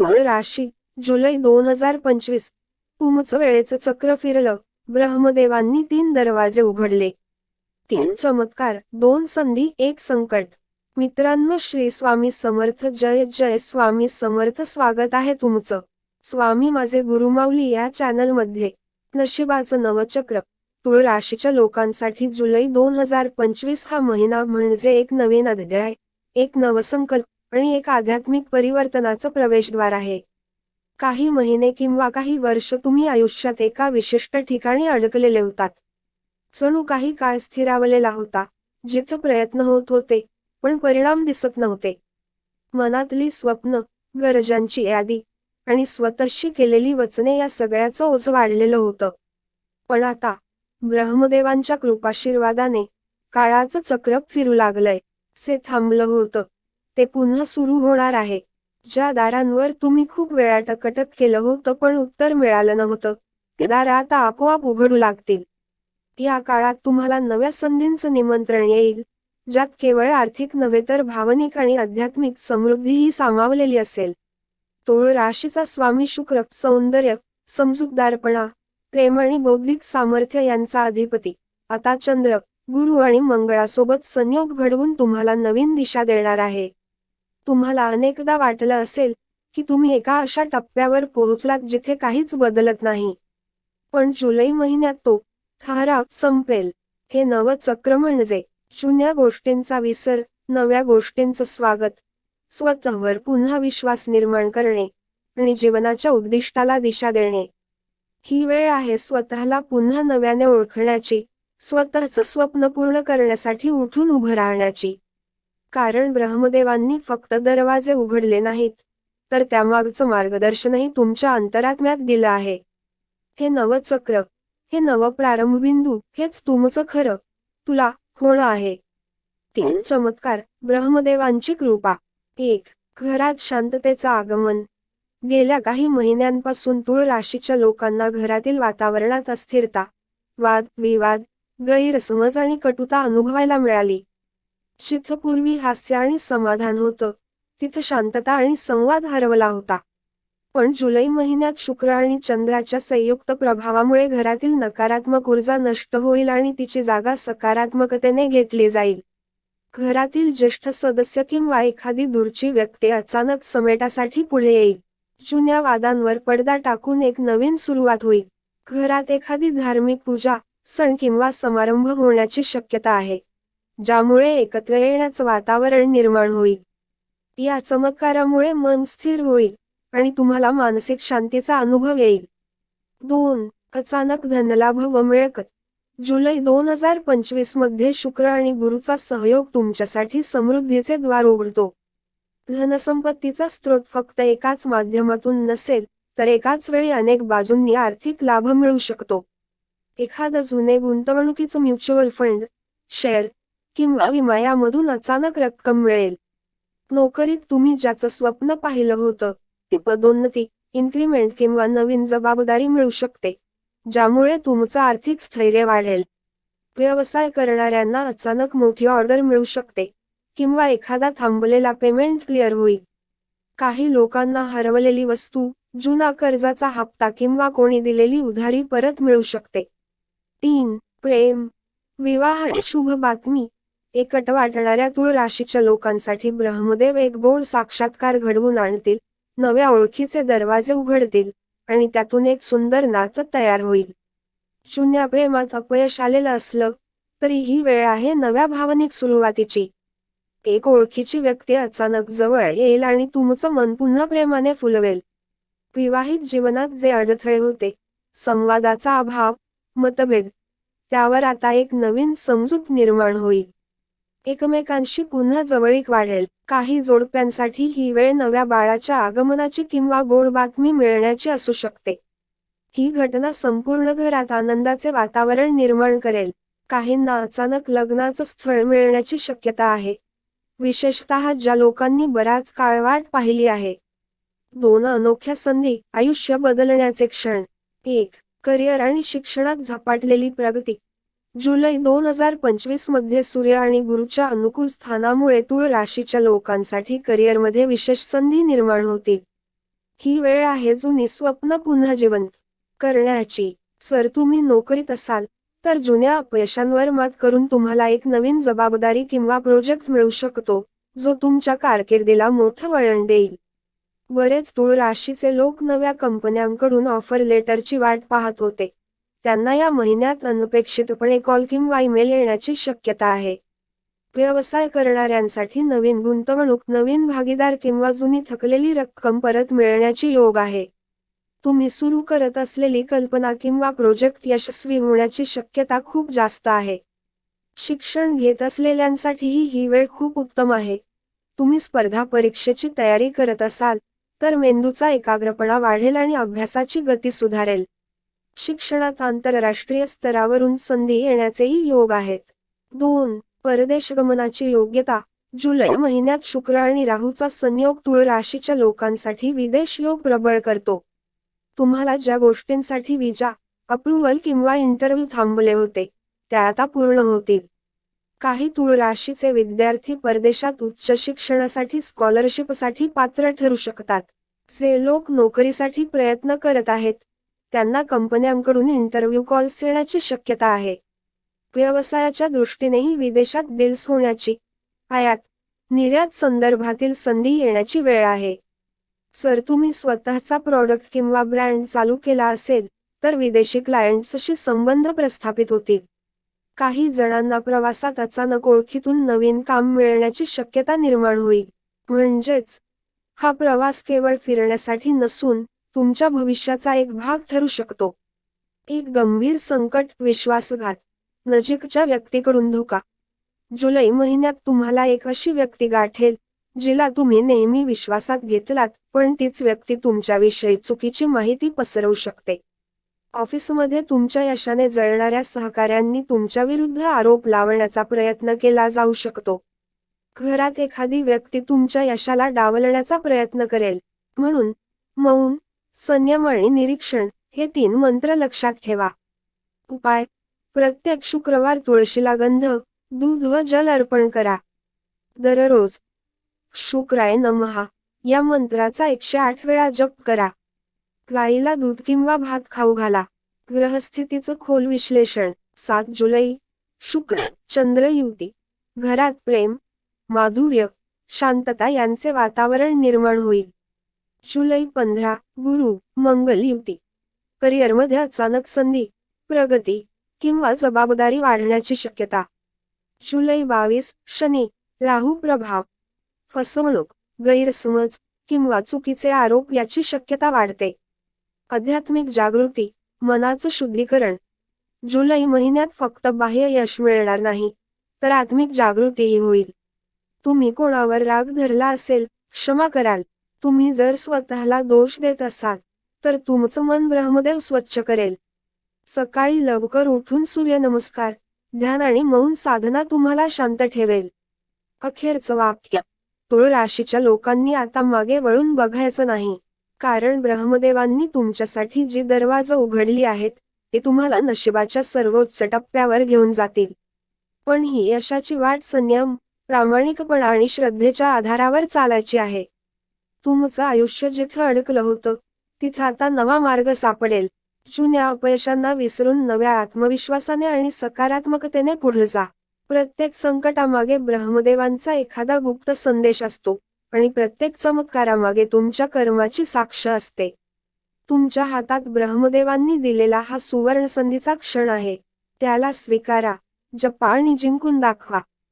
तुळ राशी जुलै दोन हजार पंचवीस. तुमचं वेळेचं चक्र फिरलं. ब्रह्मदेवांनी तीन दरवाजे उघडले. तीन चमत्कार दोन संधी एक संकट. मित्रांनो श्री स्वामी समर्थ जय जय स्वामी समर्थ स्वागत आहे तुमचं. स्वामी माझे गुरुमाऊली या चॅनलमध्ये नशिबाचं नवचक्र. तुळ राशीच्या लोकांसाठी जुलै दोन हजार पंचवीस हा महिना म्हणजे एक नवीन अध्याय एक नवसंकल्प. आणि एक आध्यात्मिक परिवर्तनाचं प्रवेशद्वार आहे. काही महिने किंवा काही वर्ष तुम्ही आयुष्यात एका विशिष्ट ठिकाणी अडकलेले होतात. जणू काही काळ स्थिरावलेला होता जिथं प्रयत्न होत होते पण परिणाम दिसत नव्हते. मनातली स्वप्न गरजांची यादी आणि स्वतःशी केलेली वचने या सगळ्याचं ओझ वाढलेलं होतं. पण आता ब्रह्मदेवांच्या कृपाशीर्वादाने काळाचं चक्र फिरू लागलंय से थांबलं होतं. ते पुन्हा सुरू होणार आहे. ज्या दारांवर तुम्ही खूप वेळा टकटक केलं होतं पण उत्तर मिळालं नव्हतं ते दार आता आपोआप उघडू लागतील. या काळात तुम्हाला नव्या संधींचं निमंत्रण येईल ज्यात केवळ आर्थिक नव्हे तर भावनिक आणि आध्यात्मिक समृद्धीही सामावलेली असेल. तोळ राशीचा स्वामी शुक्र सौंदर्य समजूतदारपणा प्रेम आणि बौद्धिक सामर्थ्य यांचा अधिपती. आता चंद्र गुरु आणि मंगळासोबत संयोग घडवून तुम्हाला नवीन दिशा देणार आहे. तुम्हाला अनेकदा वाटलं असेल की तुम्ही एका अशा टप्प्यावर पोहोचलात जिथे काहीच बदलत नाही. पण जुलै महिन्यात तो ठराव संपेल. हे नवं चक्र म्हणजे जुन्या गोष्टींचा विसर नव्या गोष्टींचं स्वागत स्वतःवर पुन्हा विश्वास निर्माण करणे आणि जीवनाच्या उद्दिष्टाला दिशा देणे. ही वेळ आहे स्वतःला पुन्हा नव्याने ओळखण्याची स्वतःचं स्वप्न पूर्ण करण्यासाठी उठून उभं राहण्याची. कारण ब्रह्मदेवांनी फक्त दरवाजे उघडले नाहीत तर त्यामागचं मार्गदर्शनही तुमच्या अंतरात्म्यात दिलं आहे. हे नवचक्र हे नव प्रारंभबिंदू हेच तुमचं खरं तुला होणं आहे. तीन चमत्कार ब्रह्मदेवांची कृपा. एक घरात शांततेचं आगमन. गेल्या काही महिन्यांपासून तुळ राशीच्या लोकांना घरातील वातावरणात अस्थिरता वाद विवाद गैरसमज आणि कटुता अनुभवायला मिळाली. जिथं पूर्वी हास्य आणि समाधान होतं. तिथं शांतता आणि संवाद हरवला होता. पण जुलै महिन्यात शुक्र आणि चंद्राच्या संयुक्त प्रभावामुळे घरातील नकारात्मक ऊर्जा नष्ट होईल आणि तिची जागा सकारात्मकतेने घेतली जाईल. घरातील ज्येष्ठ सदस्य किंवा एखादी दूरची व्यक्ती अचानक समेटासाठी पुढे येईल. जुन्या वादांवर पडदा टाकून एक नवीन सुरुवात होईल. घरात एखादी धार्मिक पूजा सण किंवा समारंभ होण्याची शक्यता आहे. ज्यामुळे एकत्र येण्याचं वातावरण निर्माण होईल. या चमत्कारामुळे मन स्थिर होईल आणि तुम्हाला मानसिक शांतीचा अनुभव येईल. दोन अचानक धनलाभ व मिळकत. जुलै दोन हजार पंचवीसमध्ये शुक्र आणि गुरुचा सहयोग तुमच्यासाठी समृद्धीचे द्वार उघडतो. धनसंपत्तीचा स्रोत फक्त एकाच माध्यमातून नसेल तर एकाच वेळी अनेक बाजूंनी आर्थिक लाभ मिळू शकतो. एखादं जुने गुंतवणुकीचं म्युच्युअल फंड शेअर किंवा विमा यामधून अचानक रक्कम मिळेल. नोकरीत तुम्ही ज्याचं स्वप्न पाहिलं होतं ते पदोन्नती इन्क्रीमेंट किंवा नवीन जबाबदारी मिळू शकते ज्यामुळे तुमचं आर्थिक स्थैर्य वाढेल. व्यवसाय करणाऱ्यांना अचानक मोठी ऑर्डर मिळू शकते किंवा एखादा थांबलेला पेमेंट क्लिअर होईल. काही लोकांना हरवलेली वस्तू जुना कर्जाचा हप्ता किंवा कोणी दिलेली उधारी परत मिळू शकते. तीन प्रेम. विवाह आणि शुभ बातमी. एकट वाटणाऱ्या तुळ राशीच्या लोकांसाठी ब्रह्मदेव एक गोड साक्षात्कार घडवून आणतील नव्या ओळखीचे दरवाजे उघडतील आणि त्यातून एक सुंदर नातं तयार होईल. शून्य प्रेमात अपयश आलेलं असलं तरी ही वेळ आहे नव्या भावनिक सुरुवातीची. एक ओळखीची व्यक्ती अचानक जवळ येईल आणि तुमचं मन पुन्हा प्रेमाने फुलवेल. विवाहित जीवनात जे अडथळे होते संवादाचा अभाव मतभेद त्यावर आता एक नवीन समजूत निर्माण होईल. एकमेकांशी पुन्हा जवळीक वाढेल. काही जोडप्यांसाठी ही वेळ नव्या बाळाच्या आगमनाची किंवा गोड बातमी मिळण्याची असू शकते. ही घटना संपूर्ण घरात आनंदाचे वातावरण निर्माण करेल. काहींना अचानक लग्नाचं स्थळ मिळण्याची शक्यता आहे. विशेषतः ज्या लोकांनी बराच काळ वाट पाहिली आहे. दोन अनोख्या संधी आयुष्य बदलण्याचे क्षण. एक करिअर आणि शिक्षणात झपाटलेली प्रगती. जुलै दोन हजार पंचवीसमध्ये सूर्य आणि गुरुच्या अनुकूल स्थानामुळे तुळ राशीच्या लोकांसाठी करिअरमध्ये विशेष संधी निर्माण होतील ही वेळ आहे जुनी स्वप्न पुन्हा जिवंत करण्याची. सर तुम्ही नोकरीत असाल तर जुन्या अपयशांवर मात करून तुम्हाला एक नवीन जबाबदारी किंवा प्रोजेक्ट मिळू शकतो जो तुमच्या कारकिर्दीला मोठं वळण देईल. बरेच तूळ राशीचे लोक नव्या कंपन्यांकडून ऑफर लेटरची वाट पाहत होते. त्यांना या महिन्यात अनपेक्षितपणे कॉल किंवा ईमेल येण्याची शक्यता आहे. व्यवसाय करणाऱ्यांसाठी नवीन गुंतवणूक नवीन भागीदार किंवा जुनी थकलेली रक्कम परत मिळण्याची योग आहे. तुम्ही सुरू करत असलेली कल्पना किंवा प्रोजेक्ट यशस्वी होण्याची शक्यता खूप जास्त आहे. शिक्षण घेत असलेल्यांसाठीही ही वेळ खूप उत्तम आहे. तुम्ही स्पर्धा परीक्षेची तयारी करत असाल तर मेंदूचा एकाग्रपणा वाढेल आणि अभ्यासाची गती सुधारेल. शिक्षणात आंतरराष्ट्रीय स्तरावरून संधी येण्याचेही योग आहेत. दोन परदेशगमनाची योग्यता. जुलै महिन्यात शुक्र आणि राहूचा संयोग तुळ राशीच्या लोकांसाठी विदेश योग प्रबळ करतो. तुम्हाला ज्या गोष्टींसाठी विजा अप्रुव्हल किंवा इंटरव्ह्यू थांबले होते त्या आता पूर्ण होतील. काही तुळ राशीचे विद्यार्थी परदेशात उच्च शिक्षणासाठी स्कॉलरशिपसाठी पात्र ठरू शकतात. जे लोक नोकरीसाठी प्रयत्न करत आहेत त्यांना कंपन्यांकडून इंटरव्ह्यू कॉल्स येण्याची शक्यता आहे. व्यवसायाच्या दृष्टीनेही विदेशात डील्स होण्याची आयात निर्यात संदर्भातील संधी येण्याची वेळ आहे. सर तुम्ही स्वतःचा प्रॉडक्ट किंवा ब्रँड चालू केला असेल तर विदेशी क्लायंट्सशी संबंध प्रस्थापित होतील. काही जणांना प्रवासात अचानक ओळखीतून नवीन काम मिळण्याची शक्यता निर्माण होईल. म्हणजेच हा प्रवास केवळ फिरण्यासाठी नसून तुमच्या भविष्याचा एक भाग ठरू शकतो. एक गंभीर संकट विश्वासघात नजीकच्या व्यक्तीकडून धोका. जुलै महिन्यात तुम्हाला एक अशी व्यक्ती गाठेल जिला तुम्ही नेहमी विश्वासात घेतलात पण तीच व्यक्ती तुमच्याविषयी चुकीची माहिती पसरवू शकते. ऑफिसमध्ये तुमच्या यशाने जळणाऱ्या सहकाऱ्यांनी तुमच्या विरुद्ध आरोप लावण्याचा प्रयत्न केला जाऊ शकतो. घरात एखादी व्यक्ती तुमच्या यशाला डावलण्याचा प्रयत्न करेल म्हणून मौन संयम आणि निरीक्षण हे तीन मंत्र लक्षात ठेवा. उपाय. प्रत्येक शुक्रवार तुळशीला गंध दूध व जल अर्पण करा. दररोज. शुक्राय नमहा या मंत्राचा एकशे आठ वेळा जप करा. गाईला दूध किंवा भात खाऊ घाला. ग्रहस्थितीचं खोल विश्लेषण. सात जुलै. शुक्र चंद्र युती. घरात प्रेम माधुर्य शांतता यांचे वातावरण निर्माण होईल. जुलै पंधरा गुरु मंगल युती. करिअरमध्ये अचानक संधी प्रगती किंवा जबाबदारी वाढण्याची शक्यता. जुलै बावीस शनी राहू प्रभाव. फसवणूक गैरसमज किंवा चुकीचे आरोप याची शक्यता वाढते. आध्यात्मिक जागृती मनाचं शुद्धीकरण. जुलै महिन्यात फक्त बाह्य यश मिळणार नाही तर आत्मिक जागृतीही होईल. तुम्ही कोणावर राग धरला असेल क्षमा कराल. तुम्ही जर स्वतःला दोष देत असाल तर तुमचं मन ब्रह्मदेव स्वच्छ करेल. सकाळी लवकर उठून सूर्यनमस्कार ध्यान आणि मौन साधना तुम्हाला शांत ठेवेल. अखेरचं वाक्य. तुळ राशीच्या लोकांनी आता मागे वळून बघायचं नाही. कारण ब्रह्मदेवांनी तुमच्यासाठी जी दरवाजा उघडली आहेत ते तुम्हाला नशिबाच्या सर्वोच्च टप्प्यावर घेऊन जातील. पण ही यशाची वाट संयम प्रामाणिकपणा आणि श्रद्धेच्या आधारावर चालायची आहे. तुमचं आयुष्य जिथं अडकलं होतं तिथं आता नवा मार्ग सापडेल. जुन्या अपयशांना विसरून नव्या आत्मविश्वासाने आणि सकारात्मकतेने पुढे जा. प्रत्येक संकटामागे ब्रह्मदेवांचा एखादा गुप्त संदेश असतो आणि प्रत्येक चमत्कारामागे तुमच्या कर्माची साक्ष असते. तुमच्या हातात ब्रह्मदेवांनी दिलेला हा सुवर्ण संधीचा क्षण आहे. त्याला स्वीकारा जपाळणी जिंकून दाखवा.